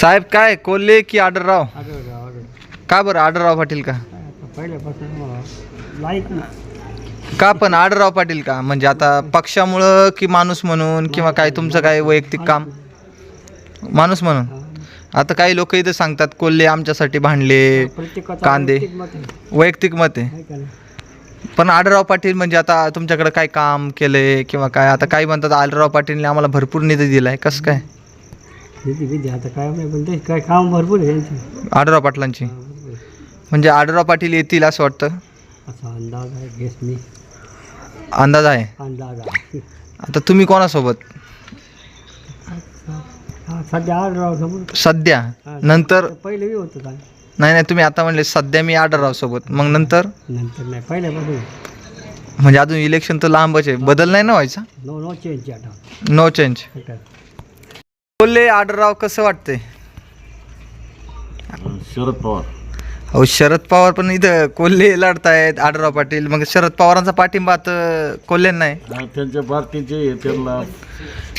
साहेब काय? कोल्हे की आडरराव आढळराव आढळ का बरं आडरराव पाटील का? पहिल्यापासून मला लाईक का पण आडरराव पाटील का? म्हणजे आता पक्षामुळं की माणूस म्हणून किंवा काय तुमचं काय वैयक्तिक काम? माणूस म्हणून? आता काही लोक इथं सांगतात कोल्हे आमच्यासाठी भांडले प्रत्येकाचं कांदे. वैयक्तिक मत आहे. वैयक्तिक मत आहे. आहे का नाही? पण आडरराव पाटील म्हणजे आता तुमच्याकडे काय काम केलंय किंवा काय? आता काही म्हणतात आडरराव पाटीलने आम्हाला भरपूर निधी दिलाय. कसं काय? विधी विधी. आता काय नाही पण ते काय काम भरपूर आहे त्यांचे. आडरराव पाटलांची. भरपूर आहे. म्हणजे आडरराव पाटील येतील असं वाटतं? असा अंदाज आहे गेस मी. अंदाज आहे? अंदाज आहे. आता तुम्ही कोणासोबत? हा, सध्या आढळराव समोर सध्या? नंतर? पहिले बी होतं काय नाही नाही तुम्ही आता म्हणले सध्या मी आडरराव सोबत. मग नंतर? नंतर नाही पहिल्यापासून. म्हणजे अजून इलेक्शन तर लांबच आहे. बदल नाही ना व्हायचा? नो नो चेंज आता. नो चेंज काय बोलले आडरराव कसं वाटतंय? शरद पवार. अहो शरद पवार पण इथं कोल्हे लढतायत आडरराव पाटील. मग शरद पवारांचा पाठिंबा तर कोल्हे नाही. आणि त्यांच्या पार्टीचे त्यांना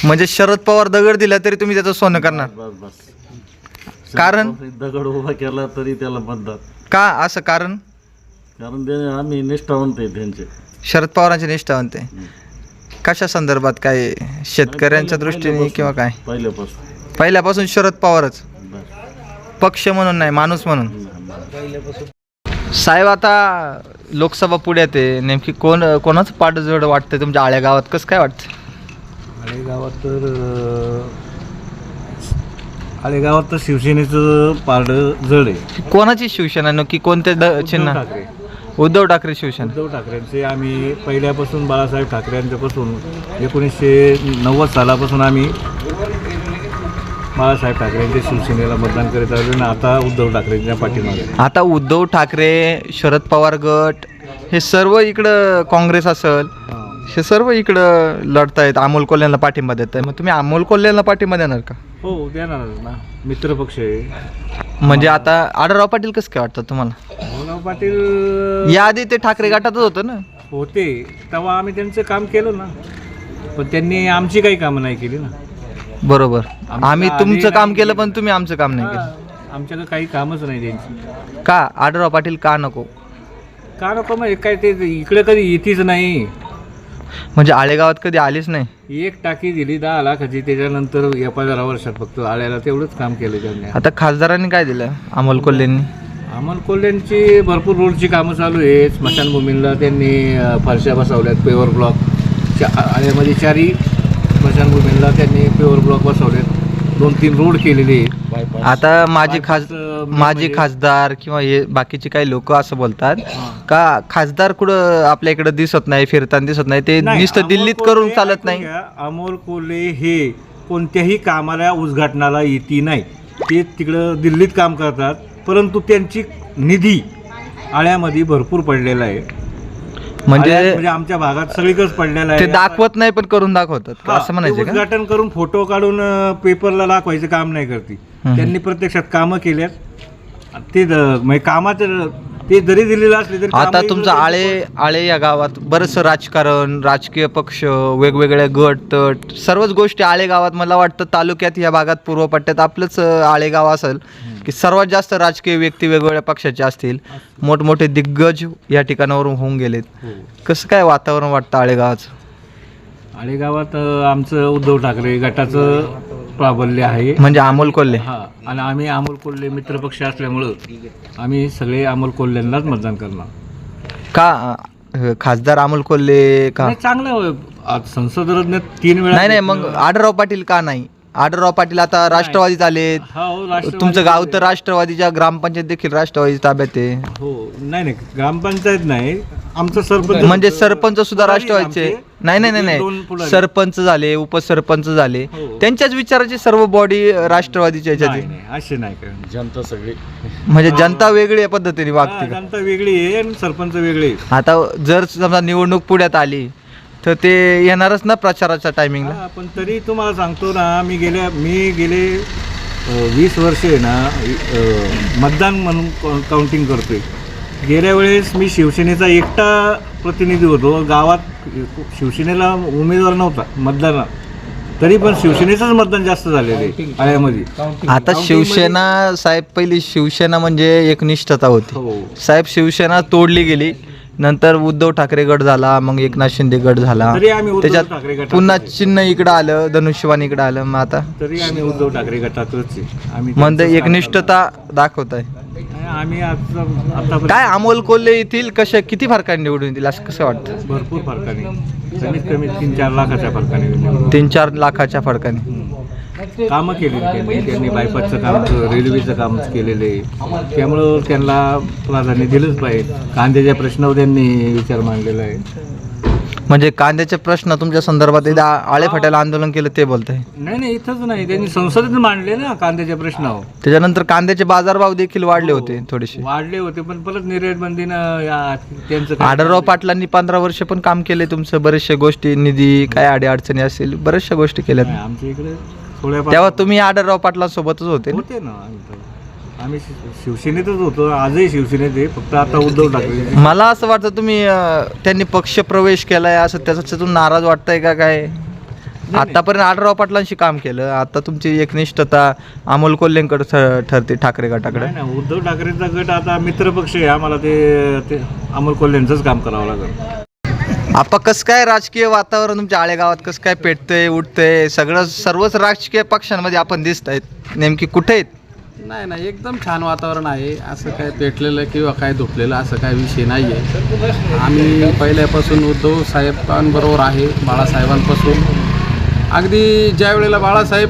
म्हणजे शरद पवार दगड दिला तरी तुम्ही त्याचं सोनं करणार. बस बस कारण? दगड उभा केला तरी त्याला म्हणतात का? असं कारण? कारण ते आम्ही निष्ठावंत आहे त्यांचे. शरद पवारांचे निष्ठावंत आहे. कशा संदर्भात काय शेतकऱ्यांच्या दृष्टीने किंवा काय? पहिल्यापासून. पहिल्यापासून शरद पवारच. पक्ष म्हणून नाही माणूस म्हणून. साहेब आता लोकसभा पुढ्यात आहे नेमकी कोण कोणाचं पाठ जड वाटतंय तुमच्या आळ्या गावात? कसं काय वाटतं? आळेगावात तर आळेगावात तर शिवसेनेचं पारडं जड आहे. कोणाची शिवसेना? नक्की कोणते द- चिन्ह? ठाकरे. उद्धव ठाकरे शिवसेना. उद्धव ठाकरेंचे आम्ही पहिल्यापासून बाळासाहेब ठाकरे यांच्यापासून एकोणीसशे नव्वद सालापासून आम्ही बाळासाहेब ठाकरे यांच्या शिवसेनेला मतदान करीत आलो आणि आता उद्धव ठाकरेंच्या पाठीमागे. आता उद्धव ठाकरे शरद पवार गट हे सर्व इकडं काँग्रेस असेल हे. सर्व इकडं लढतायत अमोल कोल्ह्यांना पाठिंबा देत आहे मग तुम्ही अमोल कोल्ह्यांना पाठिंबा देणार का? हो देणारच ना. मित्रपक्ष आहे. म्हणजे आता आडरराव पाटील कसं काय वाटतं तुम्हाला? भाऊराव पाटील याआधी ते ठाकरे गटातच होतं ना? होते. तेव्हा आम्ही त्यांचं काम केलं ना. पण त्यांनी आमची काही कामं नाही केली ना. बरोबर. आम्ही आधी तुमचं काम केलं. पण तुम्ही आमचं काम नाही केलं. आमच्याकडे काही कामच नाही त्यांची. का? आडरराव पाटील का नको? का नको म्हणजे काय ते इकडे कधी येतीच नाही. म्हणजे आळेगावात कधी आलीच नाही? एक टाकी दिली दहा लाखाची त्याच्यानंतर या पंधरा वर्षात फक्त आळ्याला तेवढंच काम केलं त्यांनी. आता खासदारांनी काय दिलं? अमोल कोल्हेंनी? अमोल कोल्ह्यांची भरपूर रोडची कामं चालू आहेत. स्मशानभूमीला त्यांनी फरशा बसवल्यात पेवर ब्लॉक च्या आळ्यामध्ये चारही स्मशानभूमीला त्यांनी पेवर ब्लॉक बसवलेत. दोन तीन रोड केलेले आहेत. आता माझे खास main माझे म्हणजे- खासदार किंवा हे बाकीचे काही लोक असं बोलतात हा. का खासदार कुठं आपल्या इकडे दिसत नाही फिरताना दिसत नाही? ते नुसतं दिल्लीत करून चालत नाही. अमोल कोल्हे हे कोणत्याही कामाला उद्घाटनाला येती नाही. ते तिकडं दिल्लीत काम करतात. परंतु त्यांची निधी आळ्यामध्ये भरपूर पडलेला आहे. म्हणजे म्हणजे आमच्या भागात सगळीकडेच पडलेला ते आहे दाखवत नाही पण करून दाखवतात. का? हा, असं म्हणायचं का? उद्घाटन करून फोटो काढून अं, पेपरला दाखवायचं काम नाही करते. त्यांनी प्रत्यक्षात कामं केल्यात. ते द- म्हणजे कामाचं ते जरी दिलेलं असले तरी आता कामं तुमचं इकडं आळे आळे या गावात बरंचसं राजकारण राजकीय पक्ष वेगवेगळे गट तट सर्वच गोष्टी आळे गावात मला वाटतं तालुक्यात या भागात पूर्व पट्ट्यात आपलंच अं, आळे गाव असेल. की सर्वात जास्त राजकीय व्यक्ती वेगवेगळ्या पक्षाचे असतील. मोठमोठे दिग्गज या ठिकाणावरून होऊन गेलेत. हो. कसं काय वातावरण वाटतं आळे गावाचं आळेगावात अं, आमचं उद्धव ठाकरे गटाचं प्राबल्य आहे. म्हणजे अमोल कोल्हे. हा आणि आम्ही अमोल कोल्हे मित्रपक्ष असल्यामुळं आम्ही सगळे अमोल कोल्ह्यांनाच मतदान करणार. का अं, खासदार अमोल कोल्हे का? नाही, चांगलं आहे. आज संसद रत्न तीन वेळा नाही नाही मग आडरराव पाटील का नाही? आडरराव पाटील आता राष्ट्रवादीत आलेत हा हो राष्ट्रवादी- तुमचं गाव तर राष्ट्रवादीच्या ग्रामपंचायत देखील राष्ट्रवादी ताब्यात आहे. हो नाही नाही ग्रामपंचायत नाही. आमचं सरपंच म्हणजे सरपंच सुद्धा राष्ट्रवादीचे. आमचे. नाही नाही नाही दोन नाही. सरपंच झाले उपसरपंच झाले. हो. त्यांच्याच विचाराची सर्व बॉडी राष्ट्रवादीच्या ह्याच्यात नाही आहे. नाही असे नाही जनता सगळी. म्हणजे जनता वेगळी पद्धतीने वागते. का जनता वेगळी आहे आणि सरपंच वेगळे आहेत. आता जर समजा निवडणूक पुढ्यात आली तर ते येणारच ना प्रचाराच्या टायमिंगला हा, पण तरी तुम्हाला सांगतो ना मी गेल्या मी गेले वीस वर्षे ना अ, मतदान म्हणून काउ- काउंटिंग करतोय. गेल्या वेळेस मी शिवसेनेचा एकटा प्रतिनिधी होतो. गावात शिवसेनेला उमेदवार नव्हता मतदानात तरी पण शिवसेनेचंच मतदान जास्त झालेलं आहे आळ्यामध्ये आता शिवसेना साहेब पहिली शिवसेना म्हणजे एकनिष्ठता होती. हो. साहेब शिवसेना तोडली गेली. नंतर उद्धव ठाकरे गट झाला मग एकनाथ शिंदे गट झाला तरी आम्ही उद्धव ठाकरे त्याच्यात गटात पुन्हा चिन्ह इकडं आलं धनुष्यवान इकडं आलं मग आता तरी आम्ही उद्धव ठाकरे गटातच आहे. आम्ही म्हणजे त्यांचंच एकनिष्ठता दाखवत आहे करतो. आम्ही आता आतापर्यंत काय अमोल कोल्हे येथील कशा किती फरकाने निवडून येतील असं कसं वाटतं भरपूर फरकाने कमीत कमी तीन चार लाखाच्या फरकाने. तीन चार लाखाच्या फरकाने कामं केलेली त्यांनी त्यांनी बायपासचं काम रेल्वेचं काम केलेलं आहे. त्यामुळं त्यांना प्राधान्य दिलंच पाहिजे. कांद्याच्या प्रश्नावर त्यांनी विचार मांडलेला आहे. म्हणजे कांद्याचे प्रश्न तुमच्या संदर्भात एकदा आळे फाट्याला आंदोलन केलं ते बोलतंय? नाही नाही इथंच नाही. त्यांनी संसदेत मांडले ना कांद्याच्या प्रश्नावर. त्याच्यानंतर कांद्याचे बाजारभाव देखील वाढले होते थोडेसे. वाढले होते पण परत निर्यात बंदीनं या- त्यांचं काय- आढळराव पाटलांनी पंधरा वर्ष पण काम केले तुमचं. बरेचशा गोष्टी निधी काय अडी अडचणी असतील बऱ्याचशा गोष्टी केल्यात. नाही, आमच्या इकडे तेव्हा तुम्ही आढळराव पाटलांसोबतच होते ना? होते ना आम्ही शिवसेनेतच होतो आजही शिवसेनेत आहे फक्त आता उद्धव ठाकरे. मला असं वाटतं तुम्ही अं, त्यांनी पक्ष प्रवेश केलाय असं त्याच्यातून नाराज वाटतंय का काय? आतापर्यंत आढळराव पाटलांशी काम केलं आता तुमची एकनिष्ठता अमोल कोल्हेंकडे ठ- ठरते ठाकरे गटाकडे. नाही ना उद्धव ठाकरेंचा गट आता मित्रपक्ष आहे आम्हाला ते ते अमोल कोल्ह्यांचंच काम करावं लागेल. आपा कसं काय राजकीय वातावरण तुमच्या आळेगावात? कसं काय पेटतंय उठतंय? सगळं सर्वच राजकीय पक्षांमध्ये आपण दिसत आहेत. नेमकी कुठे आहेत? नाही नाही एकदम छान वातावरण आहे. असं काय पेटलेलं किंवा काय धुपलेलं असं काय विषय नाही आहे आम्ही पहिल्यापासून उद्धव साहेबांबरोबर आहे बाळासाहेबांपासून. अगदी ज्या वेळेला बाळासाहेब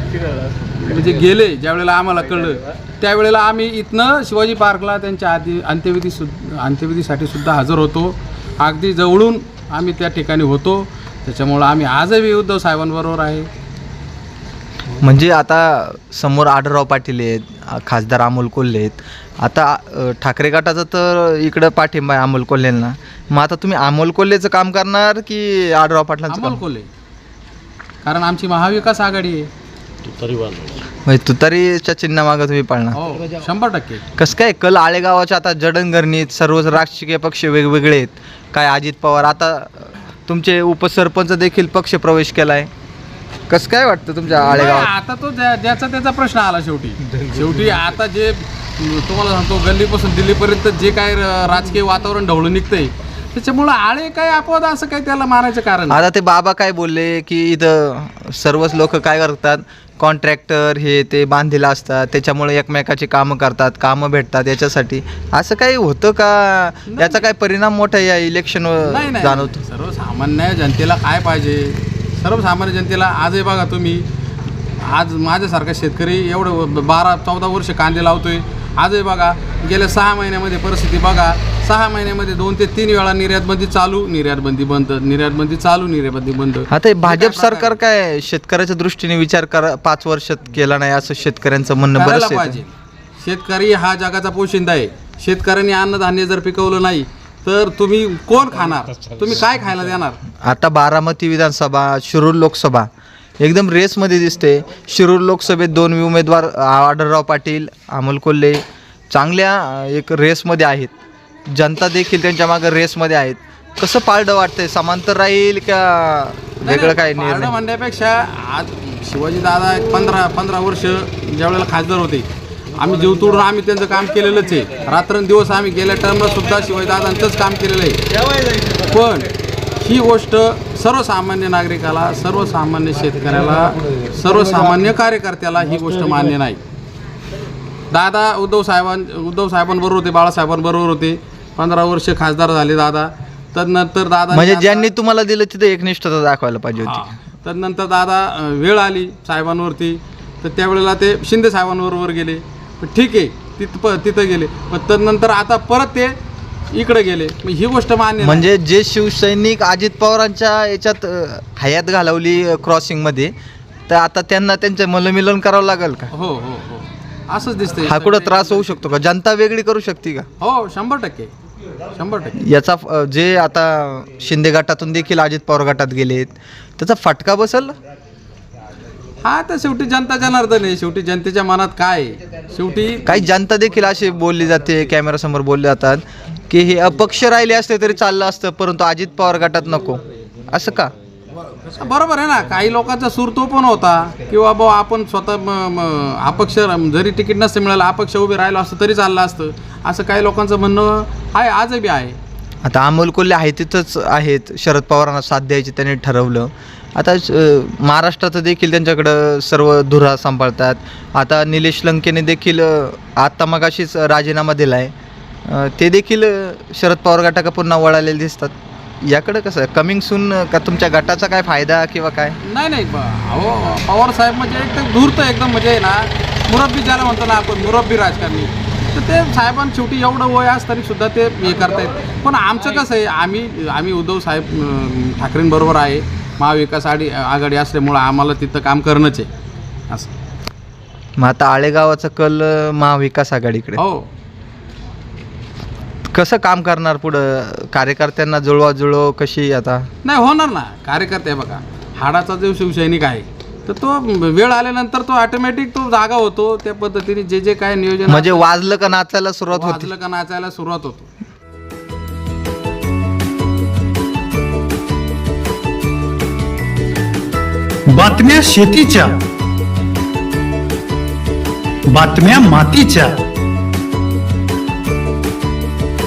म्हणजे गेले ज्या वेळेला आम्हाला कळलं त्यावेळेला आम्ही इथनं शिवाजी पार्कला त्यांच्या आधी अंत्यविधी सु अंत्यविधीसाठी सुद्धा हजर होतो. अगदी जवळून आम्ही त्या ठिकाणी होतो. त्याच्यामुळं आम्ही आजही उद्धव साहेबांबरोबर आहे. म्हणजे आता समोर आढळराव पाटील आहेत खासदार अमोल कोल्हे आहेत. आता अ, ठाकरे गटाचं तर इकडं पाठिंबा आहे अमोल कोल्हेंना. मग आता तुम्ही अमोल कोल्हेचं काम करणार की आढळराव पाटलांचं अमोल काम? कोल्हे. कारण आमची महाविकास आघाडी आहे. म्हणजे तुतारीच्या चिन्हामागं तुम्ही पाळणार. हो शंभर टक्के. कसं काय कल आळेगावाच्या आता जडणघरणीत सर्वच राजकीय पक्ष वेगवेगळे आहेत. काय अजित पवार आता तुमचे उपसरपंच देखील पक्ष प्रवेश केलाय. कसं काय वाटतं तुमच्या नाही, आळेगावात? आता तो ज्या- ज्याचा त्याचा प्रश्न आला शेवटी. शेवटी आता जे तुम्हाला सांगतो गल्लीपासून दिल्लीपर्यंत जे काय र- राजकीय वातावरण ढवळून निघतंय त्याच्यामुळं आळे काय अपवाद असं काय त्याला मानायचं कारण. आता ते बाबा काय बोलले की इथं सर्वच लोक काय करतात? कॉन्ट्रॅक्टर हे ते बांधलेलं असतात त्याच्यामुळे एकमेकाची कामं करतात कामं भेटतात याच्यासाठी. असं काही होतं का? याचा काय परिणाम मोठा या इलेक्शन नाही नाही. जाणवतो? सर्वसामान्य जनतेला काय पाहिजे? सर्वसामान्य जनतेला आजही बघा तुम्ही आज माझ्यासारखा शेतकरी एवढं बारा चौदा वर्ष कांदे लावतोय. आजही बघा गेल्या सहा महिन्यामध्ये परिस्थिती बघा. सहा महिन्यामध्ये दोन ते तीन वेळा निर्यात बंदी चालू निर्यात बंदी बंद निर्यात बंदी चालू निर्यात बंदी. बंद आता हे भाजप सरकार काय शेतकऱ्याच्या दृष्टीने विचार करा पाच वर्षात केला नाही असं शेतकऱ्यांचं म्हणणं करायला बरंच पाहिजे. शेतकरी हा जगाचा पोशिंदा आहे. शेतकऱ्यांनी अन्नधान्य जर पिकवलं नाही तर तुम्ही कोण खाणार? तुम्ही काय खायला देणार? आता बारामती विधानसभा शिरूर लोकसभा एकदम रेसमध्ये दिसते. शिरूर लोकसभेत दोन उमेदवार आढळराव पाटील अमोल कोल्हे चांगल्या एक रेसमध्ये आहेत. जनता देखील त्यांच्या मागे रेसमध्ये आहेत. कसं पाळलं वाटतंय? समांतर राहील का वेगळं काय पारडं निर्णय? म्हणण्यापेक्षा आज शिवाजी दादा एक पंधरा पंधरा वर्ष ज्या वेळेला खासदार होते आम्ही जीव तोडून आम्ही त्यांचं काम केलेलंच आहे. रात्रंदिवस आम्ही गेल्या टर्मला सुद्धा शिवाजी दादांचंच काम केलेलं आहे. पण ही गोष्ट सर्वसामान्य नागरिकाला सर्वसामान्य शेतकऱ्याला सर्वसामान्य कार्यकर्त्याला ही गोष्ट मान्य नाही. दादा उद्धव साहेबां उद्धव साहेबांबरोबर होते बाळासाहेबांबरोबर होते. पंधरा वर्ष खासदार झाले दादा. तदनंतर दादा म्हणजे ज्यांनी तुम्हाला दिलं तिथं एकनिष्ठता दाखवायला पाहिजे. होती. तदनंतर दादा वेळ आली साहेबांवरती. तर त्यावेळेला ते शिंदे साहेबांबरोबर गेले. पण ठीक आहे तिथं प तिथं गेले. पण तदनंतर आता परत ते इकडे गेले. मग ही गोष्ट मान्य नाही. म्हणजे जे शिवसैनिक अजित पवारांच्या याच्यात अं, हयात घालवली क्रॉसिंगमध्ये तर आता त्यांना त्यांचं मलमिलन करावं लागेल का? हो हो हो. असंच दिसतंय. हा कुठं त्रास होऊ शकतो का? जनता वेगळी करू शकते का? हो शंभर टक्के. शंभर टक्के. याचा फ- जे आता शिंदे गटातून देखील अजित पवार गटात गेलेत त्याचा फटका बसल? हा तर शेवटी जनता जनार्दन आहे. शेवटी जनतेच्या मनात काय आहे? शेवटी काही जनता देखील अशी बोलली जाते कॅमेरासमोर बोलले जातात. की हे अपक्ष राहिले असते तरी चाललं असतं परंतु अजित पवार गटात नको. असं का? बरोबर आहे ना काही लोकांचा सूर तो पण होता किंवा बुवा आपण स्वतः म- म- अपक्ष जरी तिकीट नसतं मिळालं अपक्ष उभे राहिलो असतं तरी चाललं असतं. असं काही लोकांचं म्हणणं आहे आजही आहे. आता अमोल कोल्हे आहे तिथंच आहेत शरद पवारांना साथ द्यायची त्यांनी ठरवलं. आता अ, महाराष्ट्राचं देखील त्यांच्याकडं सर्व धुरा सांभाळतात. आता निलेश लंकेने देखील अ, आत्ता मगाशीच राजीनामा दिला आहे ते देखील शरद पवार गटाका पुन्हा वळालेले दिसतात. याकडं कसं कमिंग सून का तुमच्या गटाचा काय फायदा किंवा काय? नाही नाही ब- अहो पवार साहेब म्हणजे एकदम धूर्त एकदम म्हणजे ना मुरब्बी ज्याला म्हणतो ना आपण मुरब्बी राजकारणी. तर ते साहेबांना शेवटी एवढं वय असताना सुद्धा ते हे करतायत. पण आमचं कसं आहे आम्ही आम्ही उद्धव साहेब अं, ठाकरेंबरोबर आहे. महाविकास आडी आघाडी असल्यामुळं आम्हाला तिथं काम करणंच आहे. असं. मग आता आळेगावाचा कल अ, महाविकास आघाडीकडे. हो. कसं काम करणार पुढं? कार्यकर्त्यांना जुळवा जुळव कशी आता? नाही होणार ना. कार्यकर्ते बघा. हाडाचा जो शिवसैनिक आहे तर तो वेळ आल्यानंतर तो ऑटोमॅटिक तो जागा होतो. त्या पद्धतीने जे जे काय नियोजन म्हणजे वाजलं का नाचायला सुरुवात होती? वाजलं का नाचायला सुरुवात होतो. बातम्या शेतीच्या बातम्या मातीच्या.